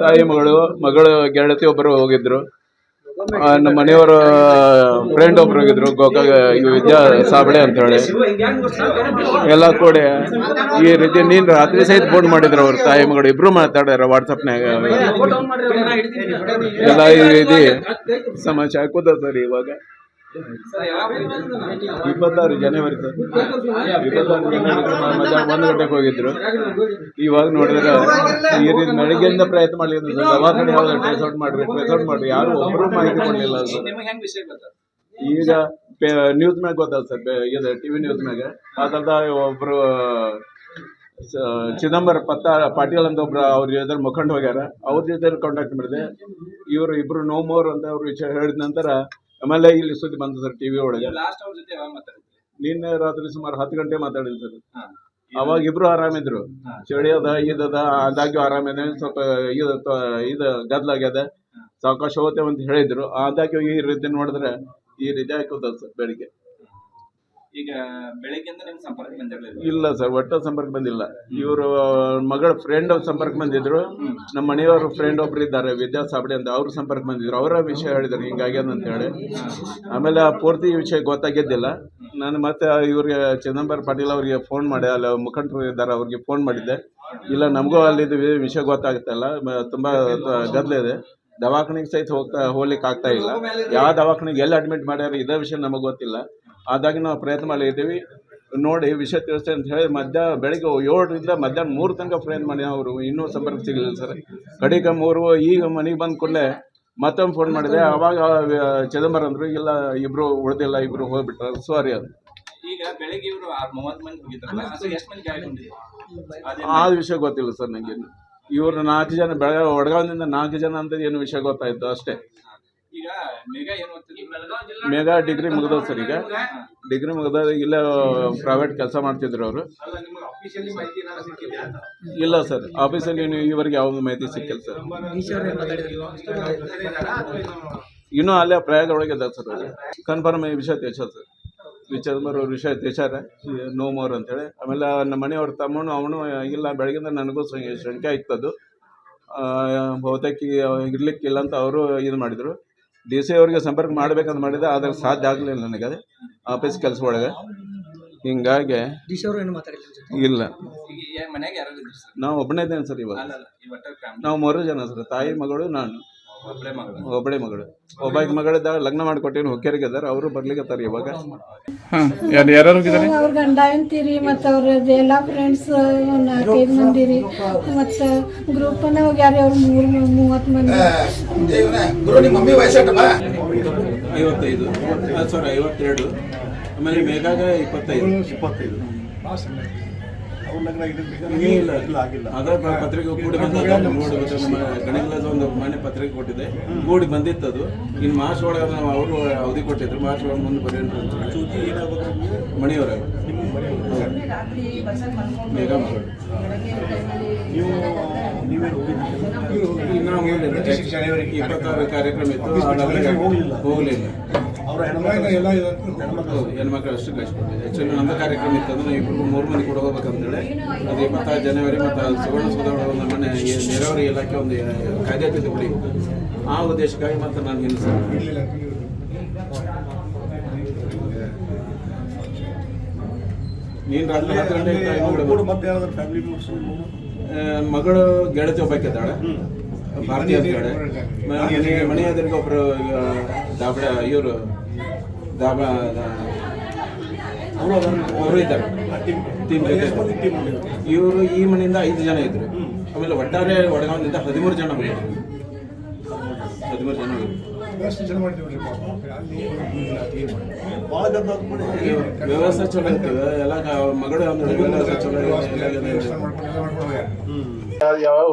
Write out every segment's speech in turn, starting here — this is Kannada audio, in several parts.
ತಾಯಿ ಮಗಳು ಮಗಳು ಗೆಳತಿ ಒಬ್ಬರು ಹೋಗಿದ್ರು. ನಮ್ಮ ಮನೆಯವರ ಫ್ರೆಂಡ್ ಒಬ್ರು ಹೋಗಿದ್ರು ಗೋಕಾಗ ವಿದ್ಯಾ ಸಾಬಳೆ ಅಂತ ಹೇಳಿ ಎಲ್ಲ ಕೂಡಿ ಈ ರೀತಿ ನೀನ್ ರಾತ್ರಿ ಸಹಿತ ಫೋನ್ ಮಾಡಿದ್ರು ಅವ್ರ ತಾಯಿ ಮಗಳು. ಇಬ್ರು ಮಾತಾಡ್ಯಾರ ವಾಟ್ಸಪ್ನಾಗ ಎಲ್ಲ ಈ ರೀತಿ ಸಮಾಚಾರ ಕೂತ ಸರ್ ಇವಾಗ. ಇಪ್ಪತ್ತಾರು ಜನವರಿ ಸರ್. ಇಪ್ಪತ್ತಾರು ಜನವರಿ ಒಂದು ಗಂಟೆಗೆ ಹೋಗಿದ್ರು. ಇವಾಗ ನೋಡಿದ್ರೆ ಈ ರೀತಿ ಪ್ರಯತ್ನ ಮಾಡಲಿ ದವಾಖಾನೆ ಯಾವ್ದು ಟ್ರೇಸ್ ಔಟ್ ಮಾಡ್ರಿ ಟ್ರೇಸ್ ಔಟ್ ಮಾಡ್ರಿ, ಯಾರು ಒಬ್ಬರು ಮಾಹಿತಿ ಕೊಡಲಿಲ್ಲ ಈಗ ನ್ಯೂಸ್ ಮ್ಯಾಗ ಗೊತ್ತಲ್ಲ ಸರ್ ಇದು ಟಿವಿ ನ್ಯೂಸ್ ಮ್ಯಾಗ. ಅದಲ್ದ ಒಬ್ರು ಚಿದಂಬರ ಪತ್ತ ಪಾಟೀಲ್ ಅಂತ ಒಬ್ರು ಅವ್ರ ಜೊತೆ ಮುಖಂಡ ಹೋಗ್ಯಾರ. ಅವ್ರ ಜೊತೆ ಕಾಂಟ್ಯಾಕ್ಟ್ ಮಾಡಿದೆ. ಇವರು ಇಬ್ರು ನೋ ಮೋರ್ ಅಂತ ಅವ್ರು ವಿಚಾರ ಹೇಳಿದ ನಂತರ ಆಮೇಲೆ ಇಲ್ಲಿ ಸುದ್ದಿ ಬಂತು ಸರ್ ಟಿವಿ ಒಳಗೆ. ಲಾಸ್ಟ್ ಅವ್ರ ಜೊತೆ ಯಾವಾಗ ಮಾತಾಡಿದ್ರಿ? ನಿನ್ನೆ ರಾತ್ರಿ ಸುಮಾರು ಹತ್ತು ಗಂಟೆ ಮಾತಾಡಿದ್ರು ಸರ್. ಅವಾಗ ಇಬ್ರು ಆರಾಮಿದ್ರು. ಚಳಿ ಅದ ಇದದ ಆದಾಗ್ಯೂ ಆರಾಮಿದೆ ಸ್ವಲ್ಪ ಇದು ಇದು ಗದ್ಲಾಗ್ಯದ. ಸಾವಕಾಶ ಹೋಗ್ತೇವೆ ಅಂತ ಹೇಳಿದ್ರು. ಆದಾಗ್ಯೂ ಈ ರೀತಿ ನೋಡಿದ್ರೆ ಈ ರೀತಿ ಹಾಕೋದ ಸರ್ ಬೆಳಿಗ್ಗೆ. ಈಗ ಬೆಳಗ್ಗೆಯಿಂದ ನಿಮ್ಗೆ ಸಂಪರ್ಕ ಬಂದಿರಲಿಲ್ಲ ಇಲ್ಲ ಸರ್, ಒಟ್ಟು ಸಂಪರ್ಕ ಬಂದಿಲ್ಲ. ಇವರು ಮಗಳ ಫ್ರೆಂಡ್ ಸಂಪರ್ಕ ಬಂದಿದ್ರು. ನಮ್ಮ ಮನೆಯವರು ಫ್ರೆಂಡ್ ಒಬ್ರು ಇದ್ದಾರೆ, ವಿದ್ಯಾ ಸಾಬಡೆ ಅಂತ ಅವ್ರ ಸಂಪರ್ಕ ಬಂದಿದ್ರು. ಅವರ ವಿಷಯ ಹೇಳಿದ್ರು ಹಿಂಗಾಗ್ಯದ ಅಂತ ಹೇಳಿ. ಆಮೇಲೆ ಆ ಪೂರ್ತಿ ವಿಷಯ ಗೊತ್ತಾಗಿದ್ದಿಲ್ಲ. ನಾನು ಮತ್ತೆ ಇವ್ರಿಗೆ ಚಿದಂಬರ ಪಾಟೀಲ್ ಅವರಿಗೆ ಫೋನ್ ಮಾಡಿ, ಅಲ್ಲಿ ಮುಖಂಡರು ಇದ್ದಾರೆ, ಅವ್ರಿಗೆ ಫೋನ್ ಮಾಡಿದ್ದೆ. ಇಲ್ಲ, ನಮಗೂ ಅಲ್ಲಿದ್ದು ವಿಷಯ ಗೊತ್ತಾಗುತ್ತಲ್ಲ ತುಂಬಾ ಗದ್ದಲ ಇದೆ. ದವಾಖಾನೆಗೆ ಸಹಿತ ಹೋಗ್ತಾ ಹೋಗ್ಲಿಕ್ಕೆ ಆಗ್ತಾ ಇಲ್ಲ. ಯಾವ ದವಾಖಾನೆಗೆ ಎಲ್ಲಿ ಅಡ್ಮಿಟ್ ಮಾಡ್ಯಾರ, ಇದೇ ವಿಷಯ ನಮಗೆ ಗೊತ್ತಿಲ್ಲ. ಆದಾಗಿ ನಾವು ಪ್ರಯತ್ನ ಮಾಡಿದ್ದೀವಿ. ನೋಡಿ ವಿಷಯ ತಿಳಿಸ್ತೇವೆ ಅಂತ ಹೇಳಿ ಮಧ್ಯ ಬೆಳಿಗ್ಗೆ ಏಳರಿಂದ ಮಧ್ಯಾಹ್ನ ಮೂರು ತನಕ ಪ್ರಯತ್ನ ಮಾಡಿ ಅವರು ಇನ್ನೂ ಸಂಪರ್ಕ ಸಿಗಲಿಲ್ಲ ಸರ್. ಕಡೆಗೆ ಮೂರು ಈಗ ಮನೆಗೆ ಬಂದ ಕೂಡಲೇ ಮತ್ತೊಮ್ಮೆ ಫೋನ್ ಮಾಡಿದೆ. ಅವಾಗ ಚಿದಂಬರ ಅಂದರು ಇಲ್ಲ ಇಬ್ರು ಉಳ್ದಿಲ್ಲ ಇಬ್ರು ಹೋಗಿಬಿಟ್ರೆ ಸಾರಿ ಅಂತ ಈಗ ಬೆಳಿಗ್ಗೆ ಇವರು ಮಂದಿ ಅದು ಅದೇ ಆ ವಿಷಯ ಗೊತ್ತಿಲ್ಲ ಸರ್ ನನಗೆ ಇವರು ನಾಲ್ಕು ಜನ ಬೆಳಗ್ಗೆ ಒಡಗಾವಿನಿಂದ ನಾಲ್ಕು ಜನ ಅಂತ ಏನು ವಿಷಯ ಗೊತ್ತಾಯ್ತು ಅಷ್ಟೇ. ಈಗ ಮೇಘ ಏನ್ ಓದ್ತಿದ್ರು? ಮೇಘಾ ಡಿಗ್ರಿ ಮುಗಿದವ್ ಸರ್ ಈಗ. ಡಿಗ್ರಿ ಮುಗಿದ ಇಲ್ಲ ಪ್ರೈವೇಟ್ ಕೆಲಸ ಮಾಡ್ತಿದ್ರು ಅವರು. ಅಲ್ಲ ನಿಮ್ಗೆ ಅಫಿಷಿಯಲಿ ಮಾಹಿತಿ ಏನಾದ್ರು ಸಿಕ್ಕಿದ್ಯಾ? ಇಲ್ಲ ಸರ್ ಆಫೀಸಲ್ಲಿ ನೀವು ಈವರೆಗೆ ಯಾವ ಮಾಹಿತಿ ಸಿಕ್ಕಿಲ್ಲ ಸರ್. ಇನ್ನೂ ಅಲ್ಲೇ ಪ್ರಯಾಗ ಒಳಗೆ ಇದ್ದಾರೆ ಸರ್ ಅವರು. ಕನ್ಫರ್ಮ್ ಈ ವಿಷಯ ತಿಳಿಸ್ಯಾರ ಸರ್. ವಿಚಾರ ವಿಷಯ ತಿಳಿಸ್ಯಾರ. ನೋ ಮೋರ್ ಅಂತೇಳಿ. ಆಮೇಲೆ ನಮ್ಮ ಮನೆಯವ್ರ ತಮ್ಮನು ಅವನು ಇಲ್ಲ ಬೆಳಗಿಂದ ನನಗೂ ಸ- ಶಂಕೆ ಇತ್ತದು. ಆ, ಬಹುತೇಕ ಇರ್ಲಿಕ್ಕಿಲ್ಲ ಅಂತ ಅವರು ಇದು ಮಾಡಿದರು. ಡಿ ಸಿ ಅವ್ರಿಗೆ ಸಂಪರ್ಕ ಮಾಡ್ಬೇಕಂತ ಮಾಡಿದೆ ಆದ್ರೆ ಸಾಧ್ಯ ಆಗಲಿಲ್ಲ ನನಗೆ ಅದು. ಆಫೀಸ್ ಕೆಲಸ ಒಳಗೆ. ಹಿಂಗಾಗಿ ಇಲ್ಲ. ನಾವು ಒಬ್ಬನೇ ಇದ್ದೇನೆ ಸರ್ ಇವಾಗ. ಅಲ್ಲ ಅಲ್ಲ ಈ ನಾವು ಮೂರು ಜನ ಸರ್ ತಾಯಿ ಮಗಳು ನಾನು. ಒಬ್ಬಳೆ ಮಗಳು. ಒಬ್ಬಳೆ ಮಗಳು. ಒಬ್ಬಾಕಿ ಲಗ್ನ ಮಾಡಿಕೊಟ್ಟೇನು ಹೊಕ್ಕೇರಿಗೆ ಇದ್ದಾರೆ ಅವರು ಬರ್ಲಿಕ್ಕತ್ತಾರ ಇವಾಗ? ಯಾರು ಹೋಗಿದ್ದಾರೆ? ಅವ್ರ ಗಂಡ ಅಂತೀರಿ ಮತ್ತು ಅವ್ರ ಎಲ್ಲ ಫ್ರೆಂಡ್ಸ್ ನಾಲ್ಕೈದು ಮಂದಿ ರೀ ಮತ್ತು ಗ್ರೂಪನ್ನ ಹೋಗ್ಯಾರ ಅವ್ರು ಮೂರು ಮೂವತ್ತು ಮಂದಿ. ಗುರು ನಿಮ್ಮ ಮಮ್ಮಿ ವಯಸ್ಸೆಟ್ಟಮ್ಮ ಐವತ್ತೈದು. ಸಾರಿ ಐವತ್ತೆರಡು. ಆಮೇಲೆ ಮೇಘಾಗ ಇಪ್ಪತ್ತೈದು. ಇಪ್ಪತ್ತೈದು. ಪತ್ರಿಕೆ ಕೂಡಿ ಬಂದ ನೋಡಿ ಒಂದು ಮಾನ್ಯ ಪತ್ರಿಕೆ ಕೊಟ್ಟಿದೆ. ಕೂಡಿ ಬಂದಿತ್ತು ಅದು. ಇನ್ನು ಮಾರ್ಚ್ ಒಳಗೆ ನಾವು ಅವರು ಅವಧಿ ಕೊಟ್ಟಿದ್ರು. ಮಾರ್ಚ್ ಒಳಗೆ ಮುಂದೆ ಬರೆಯೋಣ ಅಂತ ಮಣಿಯವರ. ನೀವು. ಇಪ್ಪತ್ತಾರು ಕಾರ್ಯಕ್ರಮ ಇತ್ತು. ಹೋಗ್ಲಿಲ್ಲ. ಹೆಣ್ಮಕ್ಳು ಅಷ್ಟು ಕಳಿಸ್ಕೊಟ್ಟಿದೆ ಆ್ಯಕ್ಚುಲಿ ನಮ್ಮ ಕಾರ್ಯಕ್ರಮ ಇತ್ತು ಅಂದ್ರೆ ಇಬ್ಬರು ಮೂರು ಮಂದಿ ಕೂಡ ಹೋಗ್ಬೇಕಂತೇಳಿ. ಅದೇ ಮತ್ತೆ ಜನವರಿ ಮತ್ತು ಸುವರ್ಣಸೌಧ ಸುವರ್ಣ ಸೌಧ ಒಂದು ಮನೆ ನೀರಾವರಿ ಇಲಾಖೆ ಒಂದು ಕಾಯ್ದೆ ತಿದ್ದುಪಡಿ ಆ ಉದ್ದೇಶಕ್ಕಾಗಿ ಮತ್ತೆ ನಾನು ಸರ್ ನೀನು ರಾತ್ರಿ ಹತ್ತು ಗಂಟೆ ಮಗಳು ಗೆಳತಿ ಒಬ್ಬಾಕಿದ್ದಾಳೆ. ಭಾರತೀಯ ಇದ್ದಾಳೆ ಮನೆ ಎದುರಿಗೆ ಈಗ ದಾಬಡ ಇವರು ದಾಬ ಅವರು ಇದ್ದಾರೆ. ಇವರು ಈ ಮನೆಯಿಂದ ಐದು ಜನ ಇದ್ರು. ಆಮೇಲೆ ಒಟ್ಟಾರೆ ವಡಗಾಂವದಿಂದ ಹದಿಮೂರು ಜನ ಬಂದಿದ್ರು ಹದಿಮೂರು ಜನ ಹೋಗಿದ್ರು. ವ್ಯವಸ್ಥೆ ಚಲೋ ಇತ್ತು ಎಲ್ಲ ಮಗಳು ವ್ಯವಸ್ಥೆ ಚಲೋ ಯಾವ ಯಾವ.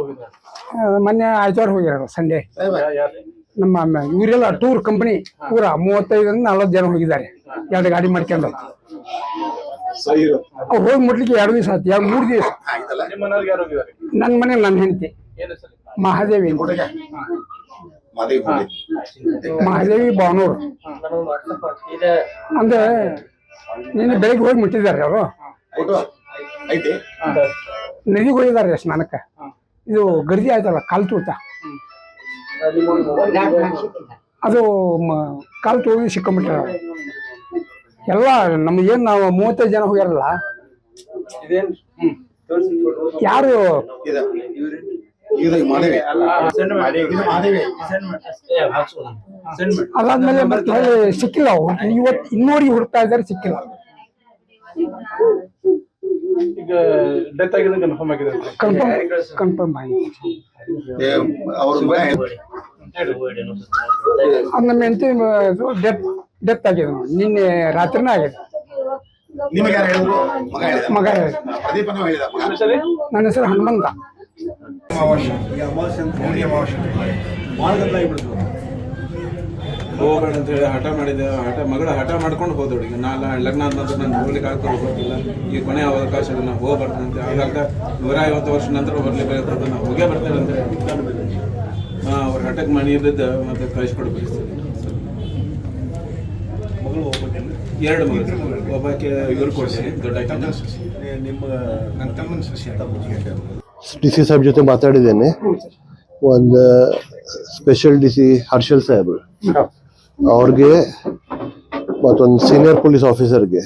ಮೊನ್ನೆ ಆಯ್ತವಾರ ಹೋಗ್ಯಾರ ಸಂಡೆ. ನಮ್ಮ ಇವರೆಲ್ಲ ಟೂರ್ ಕಂಪನಿ ಪೂರ ಮೂವತ್ತೈದರಿಂದ ನಲ್ವತ್ತು ಜನ ಹೋಗಿದ್ದಾರೆ. ಎರಡು ಗಾಡಿ ಮಾಡ್ಕೊಂಡು. ಅವ್ರು ಹೋಗಿ ಮುಟ್ಲಿಕ್ಕೆ ಎರಡು ದಿವಸ ಆಯ್ತು ಎರಡು ಮೂರು ದಿವಸ. ನನ್ನ ಮನೆ ನನ್ನ ಹೆಂಡತಿ. ಮಹಾದೇವಿ. ಮಹಾದೇವಿ ಬಾವನೂರು ಅಂದ್ರೆ ನಿನ್ನೆ ಬೆಳಿಗ್ಗೆ ಹೋಗಿ ಮುಟ್ಟಿದ್ದಾರೆ ಅವರು. ನದಿಗೆ ಹೋಗಿದ್ದಾರೆ ಸ್ನಾನಕ್ಕೆ. ಇದು ಗರ್ಜಿ ಆಯ್ತಲ್ಲ ಕಾಲು ತೂತ ಅದು ಮ- ಕಾಲು ತೂಗಿ ಸಿಕ್ಕೊಂಬಿಟ್ಟಾರ ಎಲ್ಲ ನಮಗೇನು ನಾವು ಮೂವತ್ತೈದು ಜನ ಹೋಗ್ಯಾರಲ್ಲ? ಯಾರು? ಅದಾದ್ಮೇಲೆ ಮತ್ತೆ ಸಿಕ್ಕಿಲ್ಲ ಅವು ಇವತ್ತು ಇನ್ನೂರಿಗೆ ಹುಡುಕ್ತಾ ಇದ್ದಾರೆ ಸಿಕ್ಕಿಲ್ಲ. ಈಗ ಡೆತ್ ಆಗಿದೆ ಕನ್ಫರ್ಮ್ ಆಗಿದೆ ಅಂತ. ಕನ್ಫರ್ಮ್ ಕನ್ಫರ್ಮ್ ಆಗಿ ಏ, ಅವ್ರ ಅದು ನಮ್ಮ ಹೆಂಡತಿ ಡೆತ್ ಡೆತ್ ಆಗಿದೆ ನೋಡಿ. ನಿನ್ನೆ ರಾತ್ರಿನೇ ಆಗಿದೆ ನಿಮಗೆ ಯಾರು ಹೇಳಿದ್ರು? ಮಗ ಹೇಳಿದ. ಮಗ ಹೇಳಿದ. ಪ್ರದೀಪನ ಹೇಳಿದ. ಮಗ? ನನ್ನ ಹೆಸರು? ಹನುಮಂತ. ಹೋಗ್ಬೇಡ ಅಂತ ಹೇಳಿ ಹಠ ಮಾಡಿದೆ. ಹಠ ಮಗಳ ಹಠ ಮಾಡ್ಕೊಂಡು ಹೋದವಳಿಗೆ ನಾನು ನಾಲ ಲಗ್ನ ಆದ ನಂತರ ನಾನು ಹೋಗ್ಲಿಕ್ಕೆ ಆಗ್ತಾ ಗೊತ್ತಿಲ್ಲ. ಈ ಕೊನೆ ಅವಕಾಶ ನಾನು ಹೋಗ್ಬಾರ್ದಂತೆ ಹೋಗ್ಬಾರ್ದು ಅಂತ ಅದಾಗ ನೂರ ಐವತ್ತು ವರ್ಷ ನಂತರ ಬರ್ಲಿಕ್ಕೆ ನಾವು ಹೋಗೇ ಬರ್ತೇವೆ ಅಂತ ಹೇಳಿ. ಹಾ ಅವ್ರ ಹಠಕ್ಕೆ ಮನೆ ಇದ್ದದ್ದು ಮತ್ತೆ ಕಳಿಸ್ಕೊಡ್ಬೇಕು ಪರಿಸ್ಥಿತಿ ಎರಡು ಮಗಳು. ಒಬ್ಬಾಕೆ ಇವ್ರು ಕೊಡ್ಸಿ ದೊಡ್ಡ ನಿಮ್ಮ ಡಿ ಸಿ ಸಾಹೇಬ್ ಜೊತೆ ಮಾತಾಡಿದ್ದೇನೆ. ಒಂದು ಸ್ಪೆಷಲ್ ಡಿ ಸಿ ಹರ್ಷಲ್ ಸಾಹೇಬ್ರು. ಅವ್ರಿಗೆ ಮತ್ತೊಂದು ಸೀನಿಯರ್ ಪೊಲೀಸ್ ಆಫೀಸರ್ಗೆ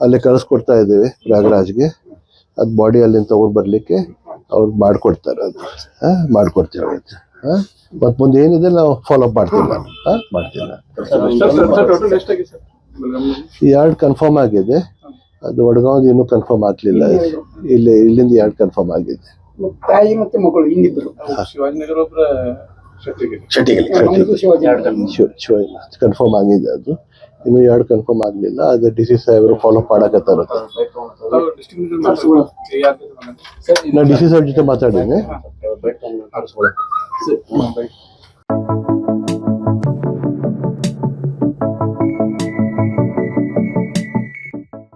ಅಲ್ಲಿ ಕಳಿಸ್ಕೊಡ್ತಾ ಇದ್ದೀವಿ ನಾಗರಾಜ್ಗೆ ಅದು ಬಾಡಿ ಅಲ್ಲಿಂದ ತಗೊಂಡು ಬರ್ಲಿಕ್ಕೆ ಅವ್ರು ಮಾಡ್ಕೊಡ್ತಾರೆ ಅದು. ಹಾಂ ಮಾಡ್ಕೊಡ್ತೇವೆ ಹಾಂ ಹಾ ಮತ್ ಮುಂದೆ ಏನಿದೆ ನಾವು ಫಾಲೋ ಅಪ್ ಮಾಡ್ತೀನಿ ನಾನು ಹಾಂ ಮಾಡ್ತೀನಿ ನಾನು ಟೋಟಲ್ ಎಷ್ಟಾಗಿದೆ ಸರ್ ಎರಡು ಕನ್ಫರ್ಮ್ ಆಗಿದೆ. ಅದು ವಡ್ಗಾಂವ್ ಇನ್ನೂ ಕನ್ಫರ್ಮ್ ಆಗಲಿಲ್ಲ. ಇಲ್ಲಿ ಇಲ್ಲಿಂದ ಎರಡು ಕನ್ಫರ್ಮ್ ಆಗಿದೆ. ತಾಯಿ ಮತ್ತೆ ಮಗಳು ಇನ್ನಿಬ್ರು ಶಿವಾಜಿನಗರ ಒಬ್ಬರ ಶೆಟ್ಟಿಗಲಿ ನಮ್ದು ಶಿವಾಜಿ ಕನ್ಫರ್ಮ್ ಆಗಿದೆ ಅದು. ಇನ್ನು ಎರಡು ಕನ್ಫರ್ಮ್ ಆಗಲಿಲ್ಲ. ಅದು ಡಿ ಸಿ ಸಾಹೇಬರು ಫಾಲೋ ಮಾಡಕತ್ತಾರ ನಾ ಡಿ ಸಿ ಸಾಹೇಬ್ ಜೊತೆ ಮಾತಾಡಿದ್ದೀನಿ